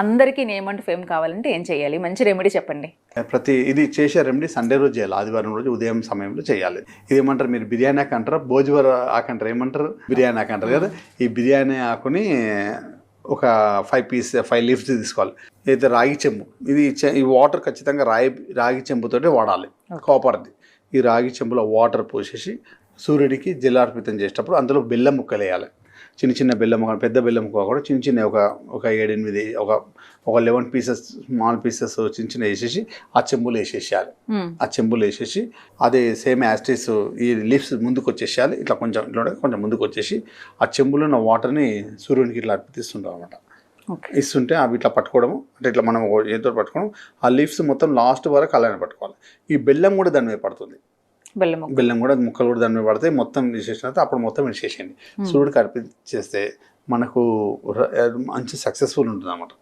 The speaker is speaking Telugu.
అందరికీ నేమ్ అండ్ ఫేమ్ కావాలంటే ఏం చేయాలి? మంచి రెమెడీ చెప్పండి. ప్రతి ఇది చేసే రెమెడీ సండే రోజు చేయాలి. ఆదివారం రోజు ఉదయం సమయంలో చేయాలి. ఇది ఏమంటారు మీరు బిర్యానీ ఆకు అంటారా? భోజవర ఆకు అంటారు? ఏమంటారు? బిర్యానీ ఆకు అంటారు కదా? ఈ బిర్యానీ ఆకుని ఒక ఫైవ్ పీస్ ఫైవ్ లీవ్స్ తీసుకోవాలి. అయితే రాగి చెంబు ఇది ఈ వాటర్ ఖచ్చితంగా రాగి రాగి చెంబుతోటే వాడాలి. కాపర్ది ఈ రాగి చెంబులో వాటర్ పోసేసి సూర్యుడికి జలార్పితం చేసేటప్పుడు అందులో బెల్లం ముక్కలు వేయాలి. చిన్న చిన్న బెల్లం పెద్ద బెల్లం ముక్క కూడా చిన్న చిన్న ఒక ఒక ఏడెనిమిది ఒక ఒక లెవెన్ పీసెస్ స్మాల్ పీసెస్ చిన్న చిన్న వేసేసి ఆ చెంబులు వేసేసేయాలి. ఆ చెంబులు వేసేసి అదే సేమ్ యాస్టిస్ ఈ లీవ్స్ ముందుకు వచ్చేసేయాలి. ఇట్లా కొంచెం ఇట్లా కొంచెం ముందుకు వచ్చేసి ఆ చెంబులో ఉన్న వాటర్ని సూర్యునికి ఇట్లా అర్పిస్తుంటాం అనమాట ఇస్తుంటే అవి ఇట్లా పట్టుకోవడము అంటే ఇట్లా మనం చేతితో పట్టుకోవడం ఆ లీవ్స్ మొత్తం లాస్ట్ వరకు అలానే పట్టుకోవాలి. ఈ బెల్లం కూడా దాని మీద పడుతుంది. బెల్లం. బెల్లం కూడా ముక్కలు కూడా దాని మీద పడతాయి మొత్తం తర్వాత అప్పుడు మొత్తం విడిచేసేయండి సూర్యుడికి అర్పించేస్తే మనకు మంచి సక్సెస్ఫుల్ ఉంటుంది అన్నమాట